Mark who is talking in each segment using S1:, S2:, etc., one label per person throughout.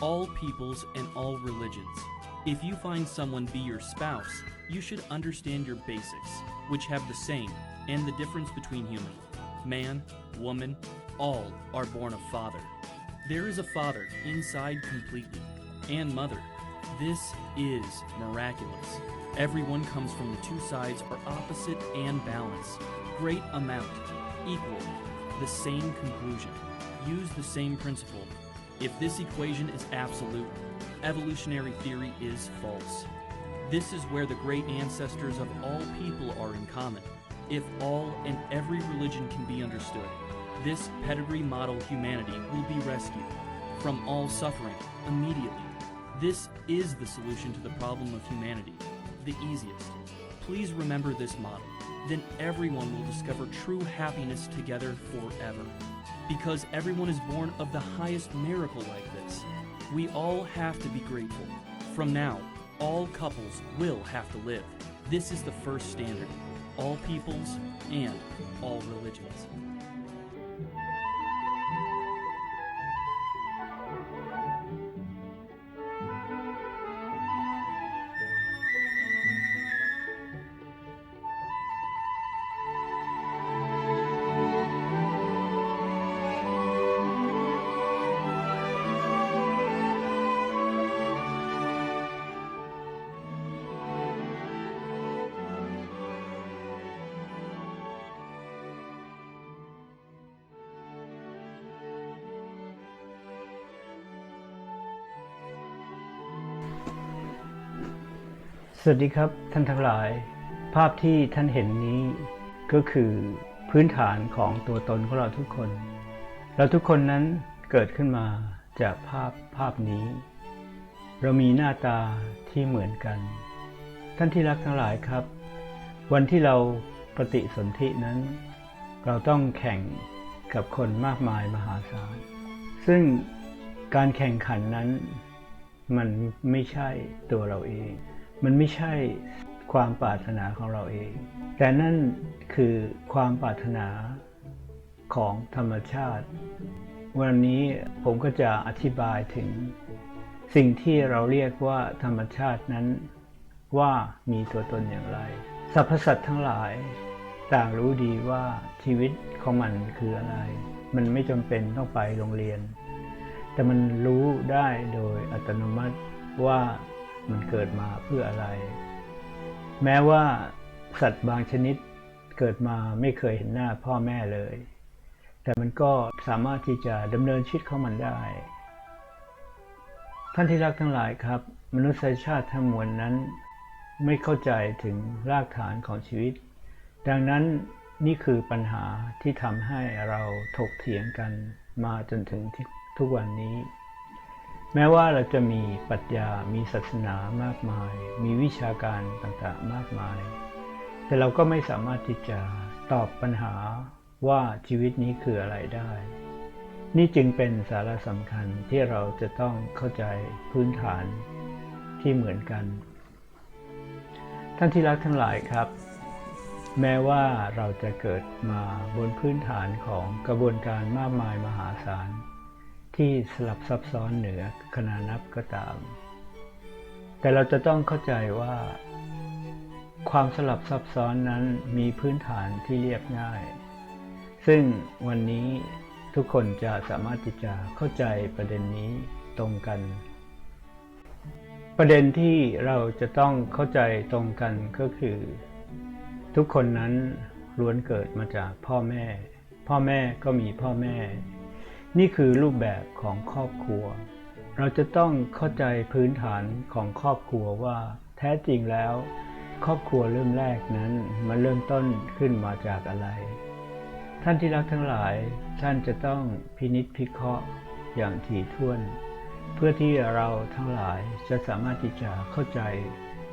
S1: all peoples and all religions. If you find someone be your spouse, you should understand your basics, which have the same, and the difference between human. Man, woman, all are born of father. There is a father inside completely, and mother. This is miraculous. Everyone comes from the two sides are opposite and balance. Great amount, equal, the same conclusion. Use the same principle. If this equation is absolute, evolutionary theory is false. This is where the great ancestors of all people are in common. If all and every religion can be understood, this pedigree model humanity will be rescued from all suffering immediately. This is the solution to the problem of humanity, the easiest. Please remember this model. Then everyone will discover true happiness together forever. Because everyone is born of the highest miracle like this. We all have to be grateful. From now, all couples will have to live. This is the first standard. All peoples and all religions.
S2: สวัสดีครับท่านทั้งหลาย ภาพที่ท่านเห็นนี้ก็คือพื้นฐานของตัวตนของเราทุกคน เราทุกคนนั้นเกิดขึ้นมาจากภาพภาพนี้ เรามีหน้าตาที่เหมือนกัน ท่านที่รักทั้งหลายครับ วันที่เราปฏิสนธินั้น เราต้องแข่งกับคนมากมายมหาศาล ซึ่งการแข่งขันนั้น มันไม่ใช่ตัวเราเอง มันไม่ใช่ความปรารถนาของเราเอง แต่นั่นคือความปรารถนาของธรรมชาติ วันนี้ผมก็จะอธิบายถึง สิ่งที่เราเรียกว่าธรรมชาตินั้น ว่ามีตัวตนอย่างไรสรรพสัตว์ทั้งหลายต่างรู้ดีว่าชีวิตของมันคืออะไร มันไม่จำเป็นต้องไปโรงเรียน แต่มันรู้ได้โดยอัตโนมัติว่า มันเกิดมาเพื่ออะไร แม้ว่าสัตว์บางชนิดเกิดมาไม่เคยเห็นหน้าพ่อแม่เลย แต่มันก็สามารถที่จะดำเนินชีวิตของมันได้ ท่านที่รักทั้งหลายครับ มนุษยชาติทั้งมวลนั้น ไม่เข้าใจถึงรากฐานของชีวิต ดังนั้นนี่คือปัญหาที่ทำให้เราถกเถียงกันมาจนถึงทุกวันนี้ แม้ว่าเราจะมีปรัชญา มีศาสนามากมาย มีวิชาการต่างๆ มากมาย แต่เราก็ไม่สามารถที่จะตอบปัญหาว่าชีวิตนี้คืออะไรได้ นี่จึงเป็นสาระสำคัญที่เราจะต้องเข้าใจพื้นฐานที่เหมือนกัน ท่านที่รักทั้งหลายครับ แม้ว่าเราจะเกิดมาบนพื้นฐานของกระบวนการมากมายมหาศาล ที่สลับซับซ้อนเหนือขนานับก็ตาม แต่เราจะต้องเข้าใจว่า ความสลับซับซ้อนนั้นมีพื้นฐานที่เรียบง่าย ซึ่งวันนี้ทุกคนจะสามารถที่จะเข้าใจประเด็นนี้ตรงกัน ประเด็นที่เราจะต้องเข้าใจตรงกันก็คือ ทุกคนนั้นล้วนเกิดมาจากพ่อแม่ พ่อแม่ก็มีพ่อแม่ นี่คือรูปแบบของครอบครัว เราจะต้องเข้าใจพื้นฐานของครอบครัวว่าแท้จริงแล้ว ครอบครัวเริ่มแรกนั้นมันเริ่มต้นขึ้นมาจากอะไร ท่านที่รักทั้งหลายท่านจะต้องพินิจพิเคราะห์อย่างถี่ถ้วน เพื่อที่เราทั้งหลายจะสามารถที่จะเข้าใจ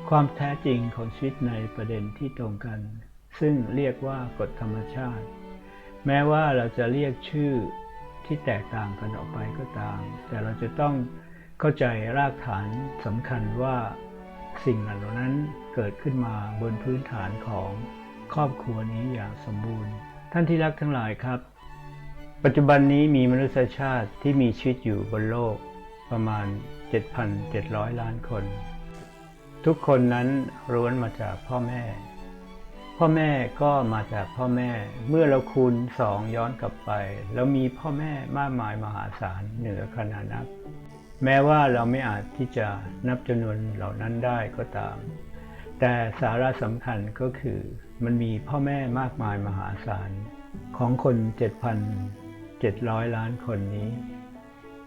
S2: ความแท้จริงของชีวิตในประเด็นที่ตรงกัน ซึ่งเรียกว่ากฎธรรมชาติ แม้ว่าเราจะเรียกชื่อ ที่แตกต่างกันออกไปก็ตาม แต่เราจะต้องเข้าใจรากฐานสำคัญว่าสิ่งเหล่านั้นเกิดขึ้นมาบนพื้นฐานของครอบครัวนี้อย่างสมบูรณ์ ท่านที่รักทั้งหลายครับ ปัจจุบันนี้มีมนุษยชาติที่มีชีวิตอยู่บนโลกประมาณ 7,700 ล้านคน ทุกคนนั้นล้วนมาจากพ่อแม่ พ่อแม่ก็มาจากพ่อแม่ เมื่อเราคูณสองย้อนกลับไปแล้วมีพ่อแม่มากมายมหาศาลเหนือขนานับ แม้ว่าเราไม่อาจที่จะนับจำนวนเหล่านั้นได้ก็ตาม แต่สาระสำคัญก็คือมันมีพ่อแม่มากมายมหาศาลของคน 7,700 ล้านคนนี้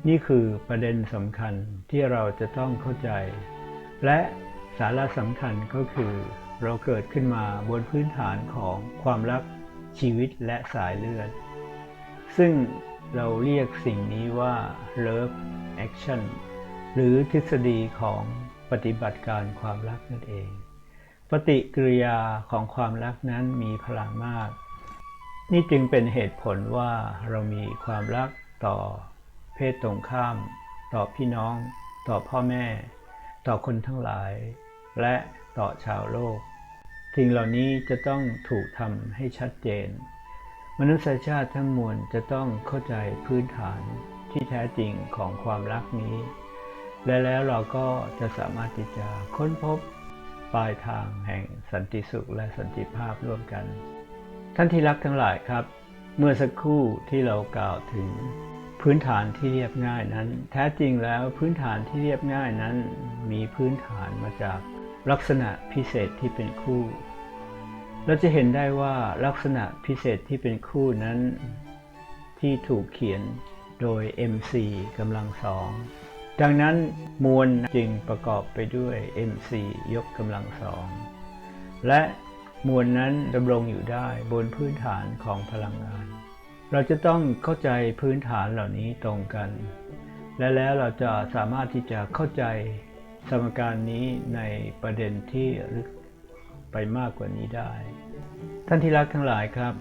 S2: นี่คือประเด็นสำคัญที่เราจะต้องเข้าใจ และสาระสำคัญก็คือ เราเกิดขึ้นมาบนพื้นฐานของความรักชีวิตและสายเลือด ซึ่งเราเรียกสิ่งนี้ว่า love action หรือทฤษฎีของปฏิบัติการความรักนั่นเอง ปฏิกิริยาของความรักนั้นมีพลังมาก นี่จึงเป็นเหตุผลว่าเรามีความรักต่อ เพศตรงข้าม ต่อพี่น้อง ต่อพ่อแม่ ต่อคนทั้งหลาย และต่อชาวโลก สิ่งเหล่านี้จะต้องถูกทำให้ชัดเจน มนุษยชาติทั้งมวลจะต้องเข้าใจพื้นฐานที่แท้จริงของความรักนี้ และแล้วเราก็จะสามารถที่จะค้นพบปลายทางแห่งสันติสุขและสันติภาพร่วมกัน ท่านที่รักทั้งหลายครับ เมื่อสักครู่ที่เรากล่าวถึงพื้นฐานที่เรียบง่ายนั้น แท้จริงแล้วพื้นฐานที่เรียบง่ายนั้น มีพื้นฐานมาจาก ลักษณะพิเศษที่เป็นคู่ เราจะเห็นได้ว่าลักษณะพิเศษที่เป็นคู่นั้น ที่ถูกเขียนโดย MC กำลังสองดังนั้นมวลจึงประกอบไปด้วย MC ยกกำลังสองและมวลนั้นดำรงอยู่ได้บนพื้นฐานของพลังงาน เราจะต้องเข้าใจพื้นฐานเหล่านี้ตรงกัน และแล้วเราจะสามารถที่จะเข้าใจ สมการนี้ในประเด็นที่ลึกไปมากกว่านี้ได้ ท่านที่รักทั้งหลายครับ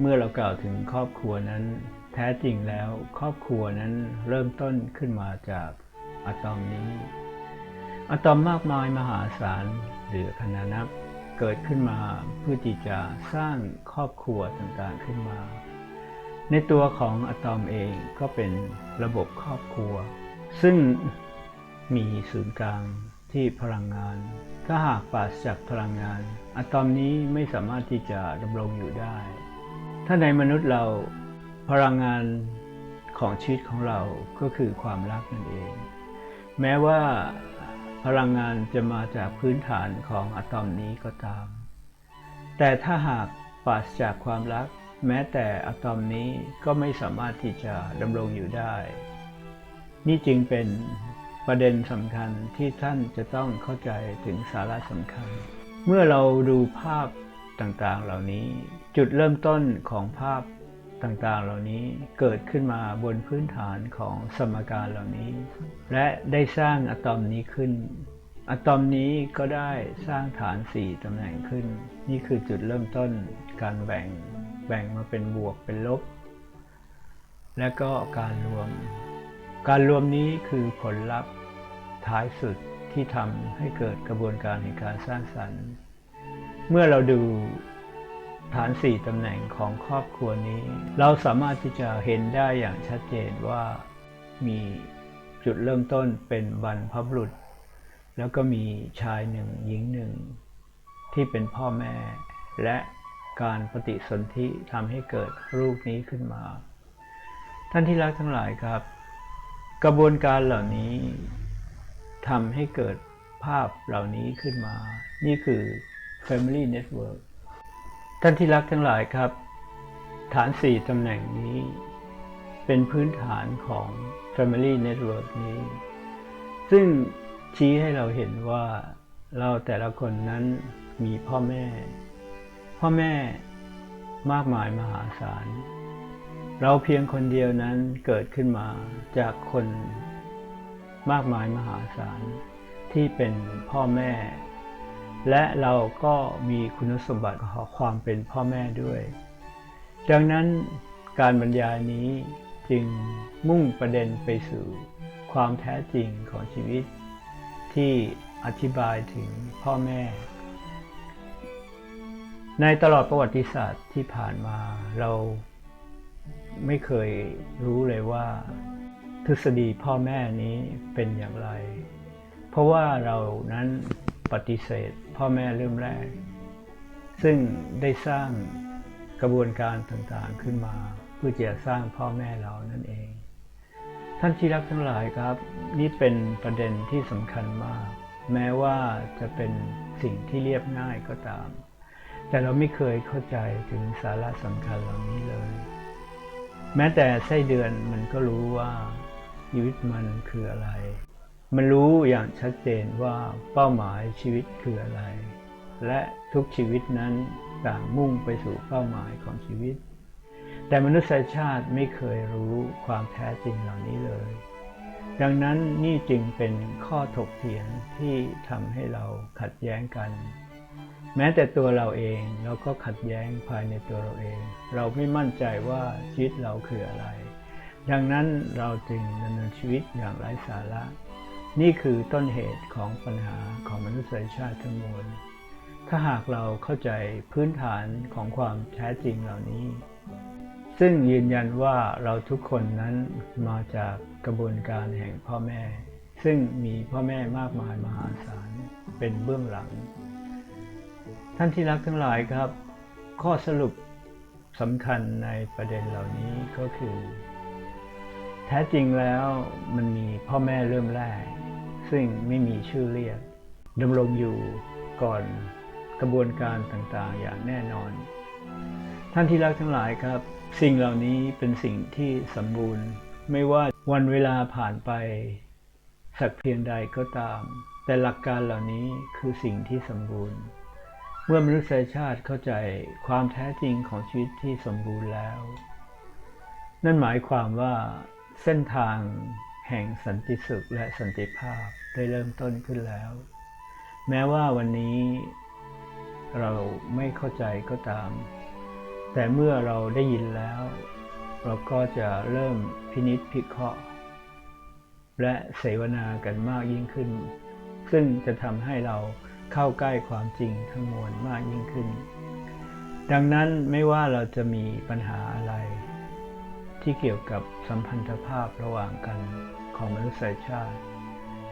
S2: เมื่อเรากล่าวถึงครอบครัวนั้น แท้จริงแล้วครอบครัวนั้นเริ่มต้นขึ้นมาจากอะตอมนี้ อะตอมมากมายมหาศาลหรือคณะนับเกิดขึ้นมาเพื่อที่จะสร้างครอบครัวต่างๆขึ้นมา ในตัวของอะตอมเองก็เป็นระบบครอบครัว ซึ่ง มีศูนย์กลางที่พลังงาน ถ้าหากปราศจากพลังงาน อะตอมนี้ไม่สามารถที่จะดำรงอยู่ได้ ถ้าในมนุษย์เราพลังงานของชีวิตของเราก็คือความรักนั่นเอง แม้ว่าพลังงานจะมาจากพื้นฐานของอะตอมนี้ก็ตาม แต่ถ้าหากปราศจากความรัก แม้แต่อะตอมนี้ก็ไม่สามารถที่จะดำรงอยู่ได้ นี่จึงเป็น ประเด็นสำคัญที่ท่านจะต้องเข้าใจถึงสาระสำคัญ เมื่อเราดูภาพต่างๆเหล่านี้ จุดเริ่มต้นของภาพต่างๆ เหล่านี้เกิดขึ้นมาบนพื้นฐานของสมการเหล่านี้ และได้สร้างอะตอมนี้ขึ้น อะตอมนี้ก็ได้สร้างฐาน 4ตำแหน่งขึ้น นี่คือจุดเริ่มต้นการแบ่งแบ่งมาเป็นบวกเป็นลบ และก็การรวม การรวมนี้คือผลลัพธ์ท้ายสุดที่ทำให้เกิดกระบวนการในการสร้างสรรค์ เมื่อเราดูฐานสี่ตำแหน่งของครอบครัวนี้ เราสามารถที่จะเห็นได้อย่างชัดเจนว่ามีจุดเริ่มต้นเป็นบรรพบุรุษ แล้วก็มีชายหนึ่งหญิงหนึ่ง ที่เป็นพ่อแม่ และการปฏิสนธิทำให้เกิดรูปนี้ขึ้นมา ท่านที่รักทั้งหลายครับ กระบวนการเหล่านี้ทำให้เกิดภาพเหล่านี้ขึ้นมา นี่คือ Family Network ท่านที่รักทั้งหลายครับ ฐานสี่ตำแหน่งนี้ เป็นพื้นฐานของ Family Network นี้ ซึ่งชี้ให้เราเห็นว่าเราแต่ละคนนั้นมีพ่อแม่ พ่อแม่มากมายมหาศาล เราเพียงคนเดียวนั้นเกิดขึ้นมาจากคนมากมายมหาศาลที่เป็นพ่อแม่ และเราก็มีคุณสมบัติของความเป็นพ่อแม่ด้วย ดังนั้นการบรรยายนี้จึงมุ่งประเด็นไปสู่ความแท้จริงของชีวิต ที่อธิบายถึงพ่อแม่ ในตลอดประวัติศาสตร์ที่ผ่านมาเรา ไม่เคยรู้เลยว่า ทฤษฎีพ่อแม่นี้เป็นอย่างไร เพราะว่าเรานั้นปฏิเสธพ่อแม่เริ่มแรก ซึ่งได้สร้างกระบวนการต่างๆขึ้นมา เพื่อจะสร้างพ่อแม่เรานั่นเอง ท่านที่รักทั้งหลายครับ นี่เป็นประเด็นที่สำคัญมาก แม้ว่าจะเป็นสิ่งที่เรียบง่ายก็ตาม แต่เราไม่เคยเข้าใจถึงสาระสำคัญเหล่านี้เลย แม้แต่ไส้เดือนมันก็รู้ว่าชีวิตมันคืออะไร มันรู้อย่างชัดเจนว่าเป้าหมายชีวิตคืออะไร และทุกชีวิตนั้นต่างมุ่งไปสู่เป้าหมายของชีวิต แต่มนุษยชาติไม่เคยรู้ความแท้จริงเหล่านี้เลย ดังนั้นนี่จึงเป็นข้อถกเถียงที่ทำให้เราขัดแย้งกัน แม้แต่ตัวเราเองเราก็ขัดแย้งภายในตัวเราเอง เราไม่มั่นใจว่าชีวิตเราคืออะไร ดังนั้นเราจึงดำเนินชีวิตอย่างไร้สาระ นี่คือต้นเหตุของปัญหาของมนุษยชาติทั้งมวลถ้าหากเราเข้าใจพื้นฐานของความแท้จริงเหล่านี้ ซึ่งยืนยันว่าเราทุกคนนั้นมาจากกระบวนการแห่งพ่อแม่ ซึ่งมีพ่อแม่มากมายมหาศาลเป็นเบื้องหลัง ท่านที่รักทั้งหลายครับ ข้อสรุปสำคัญในประเด็นเหล่านี้ก็คือ แท้จริงแล้วมันมีพ่อแม่เริ่มแรก ซึ่งไม่มีชื่อเรียกดำรงอยู่ก่อนกระบวนการต่างๆ อย่างแน่นอน ท่านที่รักทั้งหลายครับ สิ่งเหล่านี้เป็นสิ่งที่สมบูรณ์ ไม่ว่าวันเวลาผ่านไป สักเพียงใดก็ตาม แต่หลักการเหล่านี้คือสิ่งที่สมบูรณ์ เมื่อมนุษยชาติเข้าใจความแท้จริงของชีวิตที่สมบูรณ์แล้ว นั่นหมายความว่าเส้นทางแห่งสันติสุขและสันติภาพได้เริ่มต้นขึ้นแล้ว แม้ว่าวันนี้เราไม่เข้าใจก็ตาม แต่เมื่อเราได้ยินแล้ว เราก็จะเริ่มพินิจพิเคราะห์ และเสวนากันมากยิ่งขึ้น ซึ่งจะทำให้เรา เข้าใกล้ความจริงทั้งมวลมากยิ่งขึ้น ดังนั้นไม่ว่าเราจะมีปัญหาอะไร ที่เกี่ยวกับสัมพันธภาพระหว่างกันของมนุษยชาติ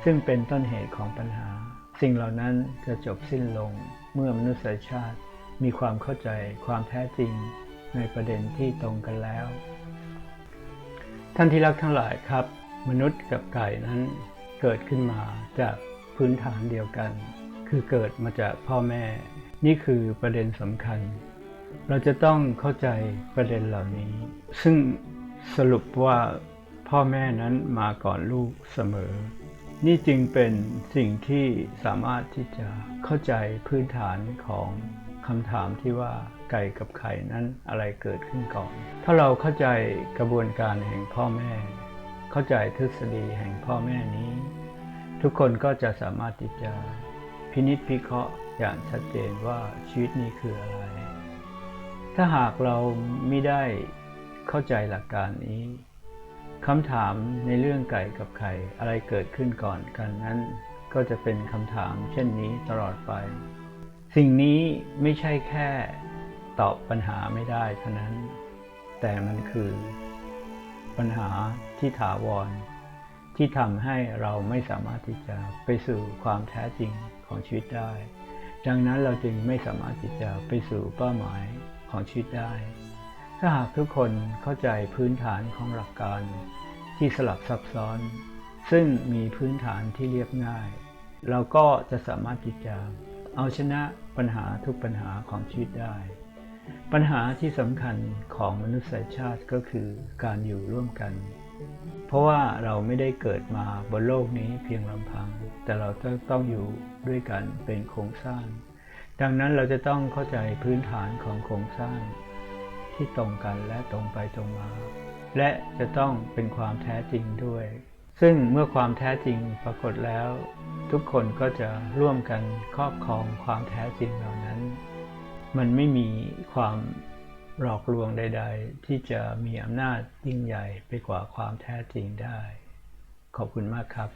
S2: ซึ่งเป็นต้นเหตุของปัญหา สิ่งเหล่านั้นจะจบสิ้นลงเมื่อมนุษยชาติมีความเข้าใจความแท้จริงในประเด็นที่ตรงกันแล้ว ท่านที่รักทั้งหลายครับ มนุษย์กับไก่นั้นเกิดขึ้นมาจากพื้นฐานเดียวกัน คือเกิดมาจากพ่อแม่ นี่คือประเด็นสำคัญ เราจะต้องเข้าใจประเด็นเหล่านี้ ซึ่งสรุปว่าพ่อแม่นั้นมาก่อนลูกเสมอ นี่จึงเป็นสิ่งที่สามารถที่จะเข้าใจพื้นฐานของคำถามที่ว่าไก่กับไข่นั้นอะไรเกิดขึ้นก่อน ถ้าเราเข้าใจกระบวนการแห่งพ่อแม่ เข้าใจทฤษฎีแห่งพ่อแม่นี้ ทุกคนก็จะสามารถที่จะ พินิจพิเคราะห์อย่างชัดเจนว่าชีวิตนี้คืออะไร ถ้าหากเราไม่ได้เข้าใจหลักการนี้คำถามในเรื่องไก่กับไข่อะไรเกิดขึ้นก่อนกันนั้น ก็จะเป็นคำถามเช่นนี้ตลอดไป สิ่งนี้ไม่ใช่แค่ตอบปัญหาไม่ได้เท่านั้น แต่มันคือปัญหาที่ถาวร ที่ทำให้เราไม่สามารถที่จะไปสู่ความแท้จริง ของชีวิตได้ ดังนั้นเราจึงไม่สามารถที่จะไปสู่เป้าหมายของชีวิตได้ ถ้าหากทุกคนเข้าใจพื้นฐานของหลักการ ที่สลับซับซ้อน ซึ่งมีพื้นฐานที่เรียบง่าย เราก็จะสามารถที่จะเอาชนะปัญหาทุกปัญหาของชีวิตได้ ปัญหาที่สำคัญของมนุษยชาติก็คือการอยู่ร่วมกัน เพราะว่าเราไม่ได้เกิดมาบนโลกนี้เพียงลำพัง แต่เราต้องต้องอยู่ด้วยกันเป็นโครงสร้าง ดังนั้นเราจะต้องเข้าใจพื้นฐานของโครงสร้าง ที่ตรงกันและตรงไปตรงมา และจะต้องเป็นความแท้จริงด้วย ซึ่งเมื่อความแท้จริงปรากฏแล้ว ทุกคนก็จะร่วมกันครอบครองความแท้จริงเหล่านั้น มันไม่มีความ หลอกลวงใด ๆ ที่จะมีอำนาจยิ่งใหญ่ไปกว่าความแท้จริงได้ ขอบคุณมากครับ